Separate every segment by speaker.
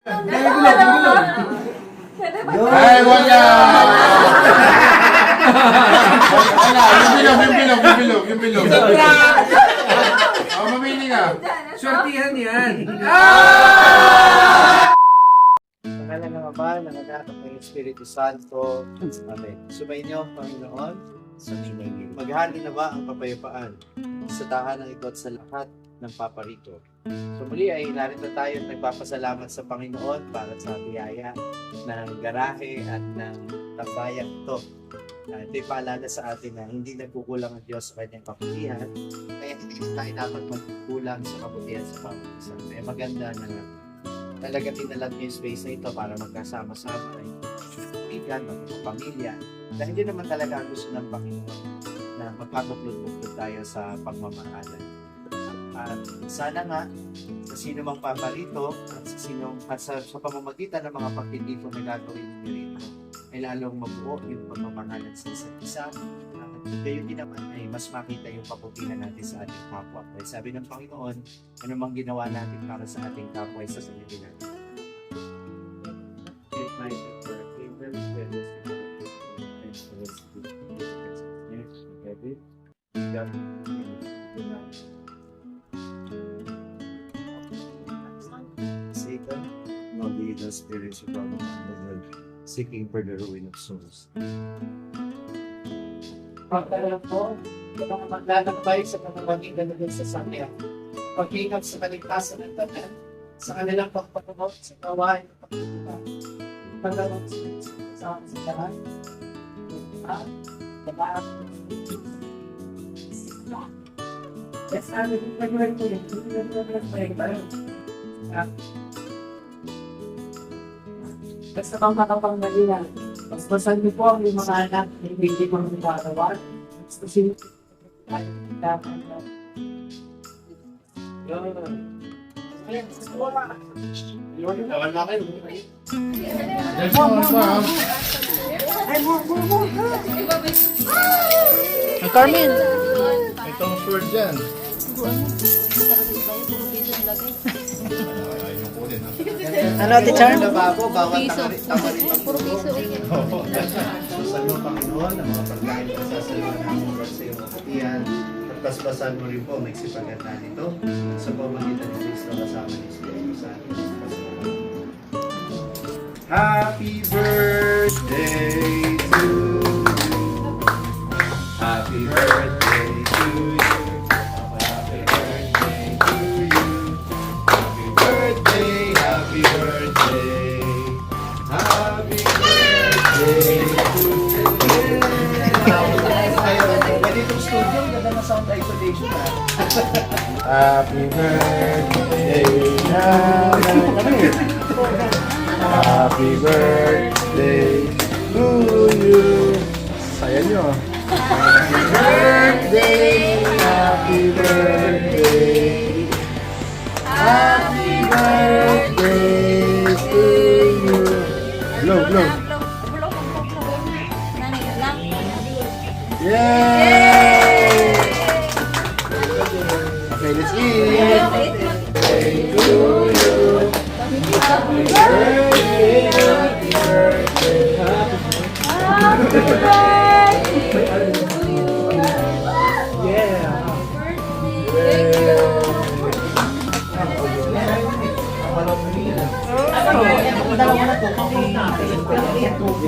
Speaker 1: Ay, wala! Wala, yung bilog, yung bilog, yung bilog, yung bilog. Oh, mamili ka.
Speaker 2: Swertihan yan.
Speaker 3: Pangalan ng Ama, ng Anak, ng Espiritu Santo. Amen. Sumainyo, Panginoon. Sumainyo. Maghali na ba ang kapayapaan sa tahanan ito at sa lahat ng paparito? So muli ay narito tayo at nagpapasalamat sa Panginoon para sa biyaya ng garahe at ng tambayan ito. Uh, ito'y paalala sa atin na hindi nagkukulang ang Diyos sa kanyang kabutihan, kaya hindi tayo dapat magkukulang sa kabutihan sa isa. Kaya maganda na talaga tinalag niyo yung space na ito para magkasama-sama ay kaibigan, magpapamilya. Dahil hindi naman talaga ang gusto ng Panginoon na magpapaklod-buklod tayo sa pagmamahalan. At sana nga, sa sino mang paparito at sa sino at sa, sa pamamagitan ng mga pagtitipon na gagawin niyo rito, ay lalong mabuo yung pagmamahalan sa isa't isa. At gayon din naman ay mas makita yung kaputihan natin sa ating kapwa. Dahil sabi ng Panginoon, ano mang ginawa natin para sa ating kapwa ay sa sarili natin. A favor, with the spirits of the world, seeking for the ruin of souls. Pagkala po, mga maglalakbay sa pamamagitan ng sa sakya, pag-ingat sa kaligtasan ng tanan, sa kanilang pagpatunod sa gawain ng pagkakulang. Pagkawag sa sa sa lahat. At, tabahan. Yes, pag-iwan ko yun? Hindi na naman tayo. Ah. Basta pang matapang na nila. Mas basan niyo po ang mga anak na hindi mo nagkakaroon. Basta sino dapat na. Yun. Yun. Tawag na.
Speaker 4: Carmen!
Speaker 1: Itong sword dyan.
Speaker 4: Ano, Ate Char?
Speaker 3: Lababo, bawat tamarin
Speaker 5: Puro piso.
Speaker 3: So, sa iyo, Panginoon, ang mga pagkain na sasaliwan namin para sa iyong kapatian. At paspasan mo rin po ang nagsipaganda nito sa pamagitan ni Kristo kasama ni Espiritu Santo. Happy birthday to you. Happy birthday Happy birthday, Happy birthday to you. Saya nyo. Happy birthday, happy birthday. Happy birthday to you. Blow, blow.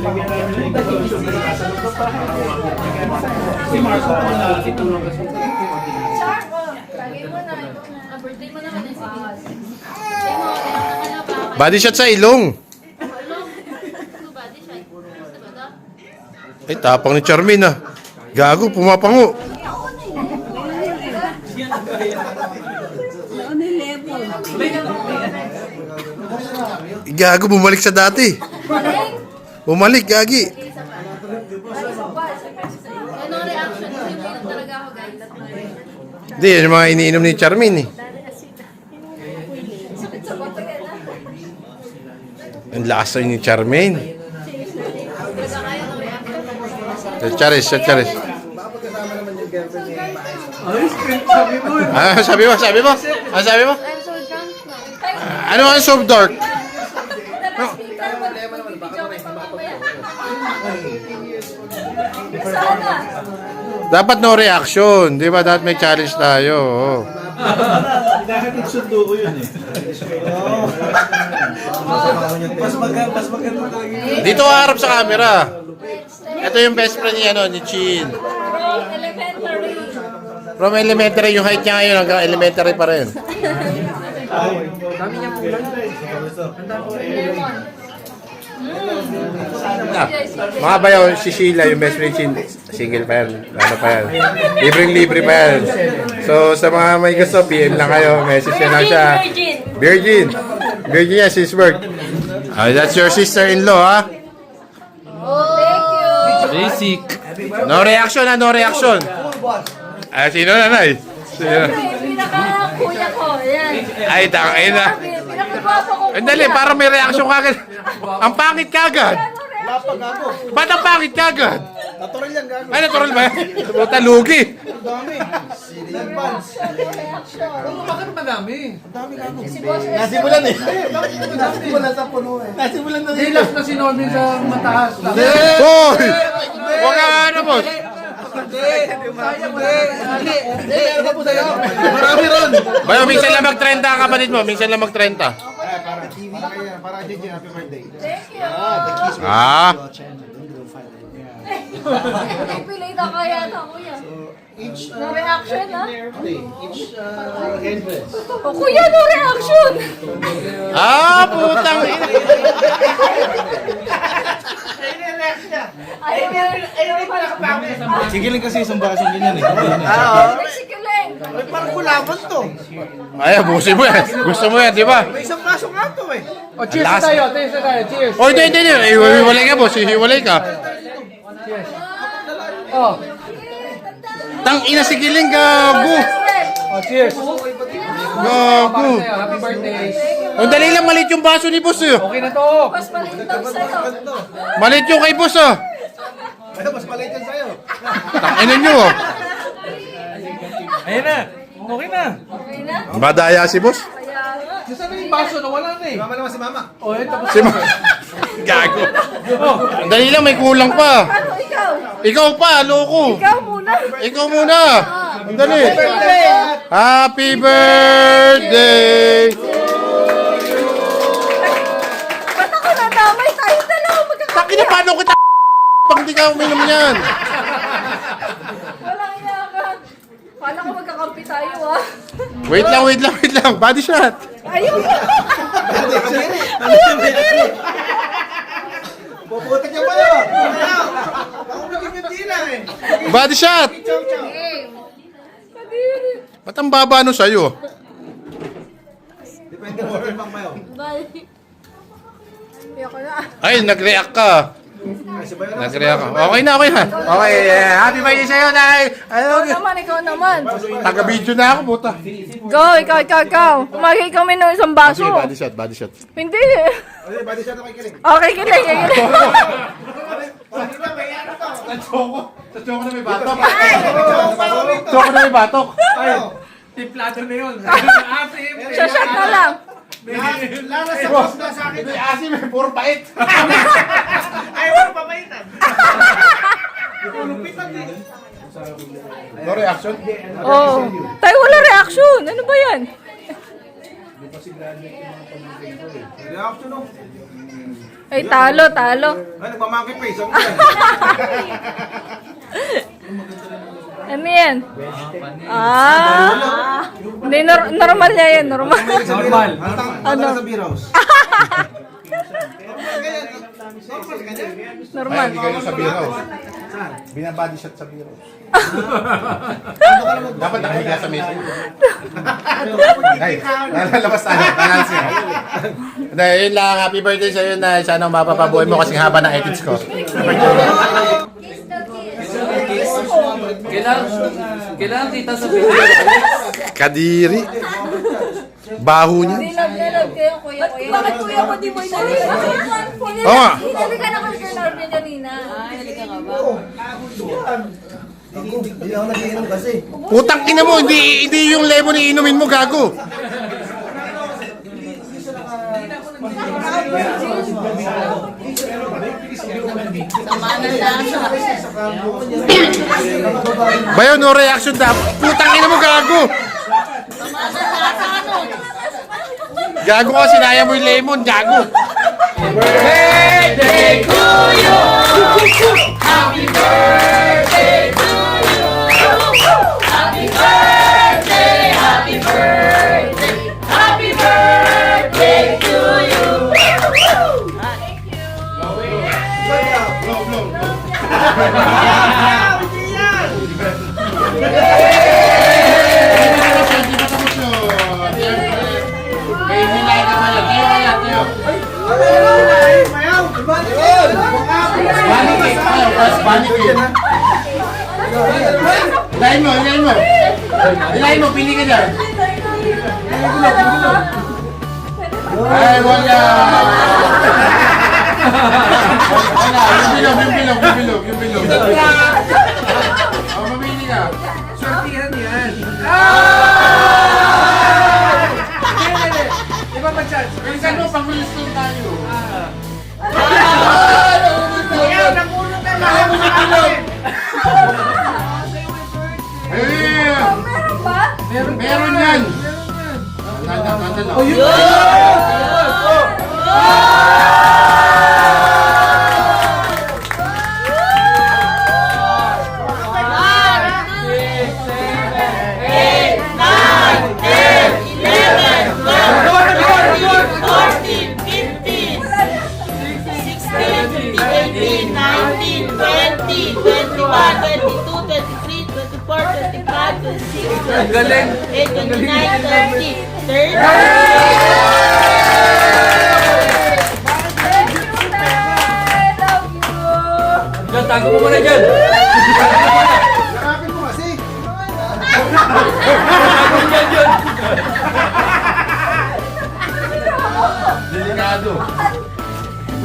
Speaker 5: Char, oh, lagi mo na. Ah, birthday mo naman eh. Sige. Birthday mo, kailangan ka na ba?
Speaker 1: Body shot sa ilong. Ay, tapang ni Charmin ah. Gago, pumapango. Gago, bumalik sa dati. Bumalik, gagi.
Speaker 5: Anong reaction? Kasi talaga ako, guys.
Speaker 1: Hindi, yan yung mga iniinom ni Charmin eh.
Speaker 5: Sa.
Speaker 1: Ang lasa ni
Speaker 5: ng reaction.
Speaker 1: Charis, Charis.
Speaker 2: Sabi mo.
Speaker 1: Ah, sabi mo, sabi mo? Ah, sabi mo?
Speaker 5: I'm so drunk now.
Speaker 1: Ano ang soft dark? Dapat no reaction, di ba? Dapat may challenge tayo. oo.
Speaker 6: Hinahatid sundo ko yun eh. Mas maganda, mas maganda talaga.
Speaker 1: Dito ka harap sa camera. Ito yung best friend ni, ano, ni Chin.
Speaker 5: From elementary.
Speaker 1: From elementary, yung height niya ngayon hanggang elementary pa rin.
Speaker 5: Lemon.
Speaker 1: Ah, mga bayaw, si Sheila, yung best friend Chin, single pa yan. Ano pa yan. Libreng libre pa yan. So, sa mga may gusto, PM lang kayo. Message nyo lang siya.
Speaker 5: Virgin.
Speaker 1: Virgin. Virgin yan, sis work. Ah, that's your sister-in-law, ha?
Speaker 5: Oh. Thank you.
Speaker 2: Basic.
Speaker 1: No reaction, ha? No reaction. Ah, sino na, Nay? Sino?
Speaker 5: Pinaka-kuya ko. Ayan.
Speaker 1: Ay, tangin na.
Speaker 5: Pinaka-guwapo ko
Speaker 1: Ang dali, para may reaction kagad. Ang pangit kagad.
Speaker 6: Lapag ako.
Speaker 1: Ba't ang pangit kagad?
Speaker 6: Natural yan, gago.
Speaker 1: Ay, natural ba yan? Lugi.
Speaker 6: Ang dami. Advance.
Speaker 2: Bakit madami?
Speaker 5: Si Boss
Speaker 6: Nasimulan eh. Nasimulan sa puno eh. Nasimulan na
Speaker 2: Hindi, last na si Norman sa mataas.
Speaker 1: Hoy! Huwag ka ano, boss.
Speaker 6: Marami ron.
Speaker 1: Bayo, minsan lang mag-30 ang kapatid mo. Minsan lang mag-30.
Speaker 6: Para kayo. Para JJ, happy birthday.
Speaker 5: Thank you.
Speaker 1: Ah.
Speaker 5: Pipilay na kaya na kuya. No reaction ha?
Speaker 6: Each uh, headrest.
Speaker 5: Oh, kuya, no reaction!
Speaker 1: Ah, putang ina.
Speaker 5: Ayaw niya. Ayaw niya.
Speaker 6: Sigiling kasi isang basong ganyan eh.
Speaker 5: Mexican.
Speaker 6: Parang kulaban to.
Speaker 1: Ay, busin mo yan. Gusto mo yan, di ba?
Speaker 6: May isang baso nga to eh.
Speaker 2: O, cheers
Speaker 1: Last-
Speaker 2: na tayo. Cheers na tayo. Cheers.
Speaker 1: Oh, hindi, hindi, hindi. Eh, Hiwalay ka, boss. Hiwalay ka.
Speaker 2: Oh,
Speaker 1: Tang ina si Giling, gago.
Speaker 2: oh cheers.
Speaker 1: Gago.
Speaker 2: Happy birthday.
Speaker 1: Ang dali lang, maliit yung baso ni boss, eh.
Speaker 2: Okay na to.
Speaker 5: Mas maliit lang sa'yo.
Speaker 1: Maliit yung kay boss, ah.
Speaker 6: Ano, mas maliit yan sa'yo.
Speaker 1: Tang ina nyo, ah.
Speaker 2: Ayan na. Okay na.
Speaker 5: Okay na?
Speaker 1: Madaya si boss.
Speaker 2: Nasaan na yung baso? Nawala na eh.
Speaker 6: Mama naman si mama.
Speaker 2: Oh, yun tapos.
Speaker 1: Si Ma- Gago. Ang dali lang, may kulang pa.
Speaker 5: Ano ikaw?
Speaker 1: Ikaw pa, loko.
Speaker 5: Ikaw muna.
Speaker 1: Ikaw muna. Ang dali. Happy birthday.
Speaker 5: Ba't ako nadamay? Tayo dalawa magkakapit.
Speaker 1: Takin na paano kita pag hindi ka uminom yan.
Speaker 5: Kala ko magkakampi tayo ah.
Speaker 1: Wait lang, wait lang, wait lang. Body shot.
Speaker 5: Ayun.
Speaker 6: Puputik niya pa yun. Ako naging yung tila eh.
Speaker 1: Body shot.
Speaker 6: Chow chow.
Speaker 5: Kadiri.
Speaker 1: Ba't ang baba no sa'yo?
Speaker 6: Depende mo rin pang mayo.
Speaker 5: Bye. Ayoko na.
Speaker 1: Ay, nag-react ka.
Speaker 6: Ay.
Speaker 1: Nag-react ka. Okay na, okay na. Okay, yeah. happy birthday sa'yo, Nay.
Speaker 5: Ikaw
Speaker 1: Ano?
Speaker 5: naman, ikaw naman.
Speaker 1: Taga-video na ako, puta.
Speaker 5: Go, ikaw, ikaw, ikaw. Umagay kami ng isang baso.
Speaker 1: Sige, body shot, body shot.
Speaker 5: Hindi eh.
Speaker 6: Ay, body shot na kay Kiling.
Speaker 5: Okay, kilig, kilig.
Speaker 1: Sa choco. Sa choco na may batok.
Speaker 6: Ako rito.
Speaker 1: Choco na may batok.
Speaker 6: Ay,
Speaker 2: Timplado na yun. Asim.
Speaker 5: Shashot na lang.
Speaker 6: Lara sa boss na sa akin.
Speaker 1: Hindi, asim eh. Puro pait.
Speaker 6: Ay, wala pa maitan.
Speaker 1: No reaction?
Speaker 5: Oh. Tayo wala reaction. Ano ba yan?
Speaker 6: Reaction no.
Speaker 5: Ay, talo, talo.
Speaker 6: Ay, face. Ano yan?
Speaker 5: Ano yan? Ah. Hindi, nor- normal niya yan. Normal.
Speaker 2: Normal.
Speaker 6: Ano? sa beer house.
Speaker 5: Normal.
Speaker 1: Ay, hindi kayo sa beer house. Binabody shot sa beer house. Dapat nakahiga sa mesa. Ay, lalabas tayo. Balansi. Hindi, yun lang. Happy birthday sa'yo na sana mapapabuhay mo kasing haba ng edits ko.
Speaker 2: Kailangan, kailangan kita sa video.
Speaker 1: Kadiri. Baho niya.
Speaker 5: Dinag na lang kayo, kuya, kuya. Bakit kuya ko di mo inalikan?
Speaker 1: Oo nga.
Speaker 5: Inalikan ako kay Norman kanina. Ah, inalikan ka ba?
Speaker 6: Hindi ako nagiinom kasi.
Speaker 1: Putang ina mo, hindi, hindi yung lemon iinumin mo, gago. Bayo, no reaction da. Putang ina mo, gago. Gago ka, sinaya mo yung lemon, gago. Ilahin Ay, wala. Wala, yung bilog, yung bilog, yung bilog, yung bilog. Oh, mamili ka.
Speaker 2: Sortihan yan. Iba ba chance?
Speaker 1: Bilisan mo, pang-release tayo. Eh,
Speaker 5: Meron ba?
Speaker 1: meron yan. Nanda, nanda ang
Speaker 2: galing.
Speaker 5: 8, 29, 30.
Speaker 2: 30. Tago mo muna dyan.
Speaker 3: Yakapin mo kasi.
Speaker 1: Delikado.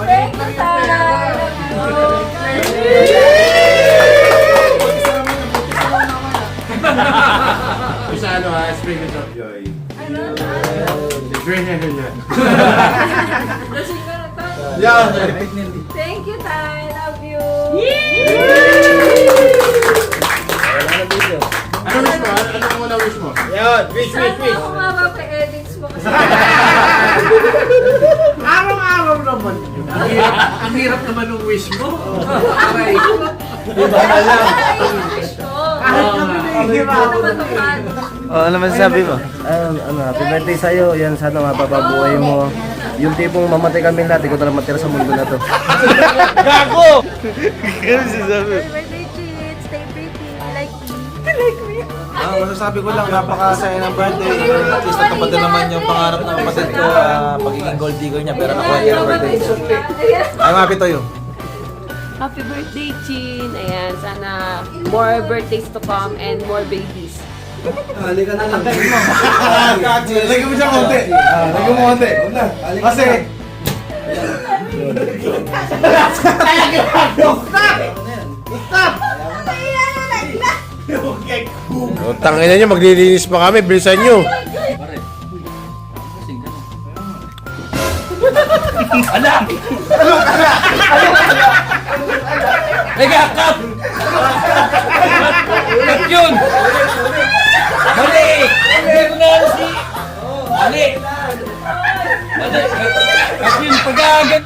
Speaker 5: Thank you, Tay.
Speaker 1: Kung sa ano ha, sprinkles of joy.
Speaker 5: Ano? Lasing ka na, Tay.
Speaker 1: Yeah. Mo?
Speaker 5: Sana ako mapapa-edits mo kasi.
Speaker 2: Araw-araw naman. Ang hirap, ang hirap naman ng wish mo. Aray.
Speaker 5: wish ko.
Speaker 2: Kahit kami nahihirapan.
Speaker 5: Matupad.
Speaker 7: Oh, ano masasabi mo? Ano, ano, happy birthday sa'yo. Yan, sana mapapabuhay mo. Yung tipong mamatay kami lahat, ikaw na lang matira sa mundo na to. Gago! Ganun sasabi.
Speaker 5: Happy
Speaker 6: masasabi ko lang, napakasaya ng birthday. At least natupad na naman yung pangarap ng kapatid ko, ah, pagiging gold digger niya, pero nakuha niya ang birthday. I'm happy to you.
Speaker 8: Happy birthday, Chin! Ayan, sana more birthdays to come and more babies.
Speaker 3: Lagyan mo siya konti. Lagyan mo konti. Kasi...
Speaker 1: O, tangin na nyo, maglilinis pa kami. Bilisan nyo.
Speaker 2: Nagakap! Cut yun! Mali! Hindi mo na si... Mali! Mali! Cut yun,